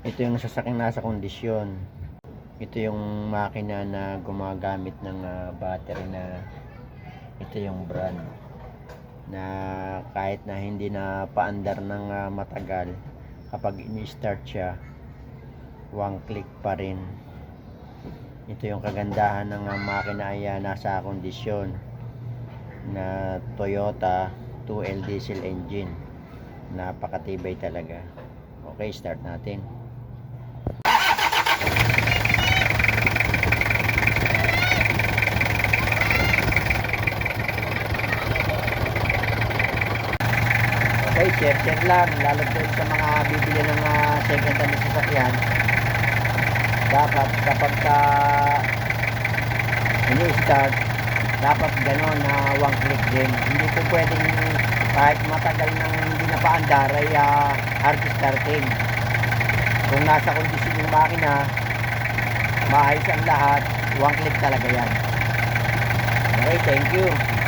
Ito yung sasakyan nasa kondisyon. Ito yung makina na gumagamit ng ah, battery na ito yung brand na kahit na hindi na paandar ng ah, matagal kapag ini-start siya one click pa rin. Ito yung kagandahan ng ah, makina ay nasa kondisyon na Toyota 2L diesel engine. Napakatibay talaga. Okay start natin Okay, share lang. Lalo po sa mga bibili ng uh, second hand na sasakyan. Dapat kapag ka ini-start dapat gano'n na one click din. Hindi po pwedeng kahit matagal nang hindi na paandar ay uh, hard starting. Kung nasa kondisyon yung makina maayos ang lahat one click talaga yan. Okay thank you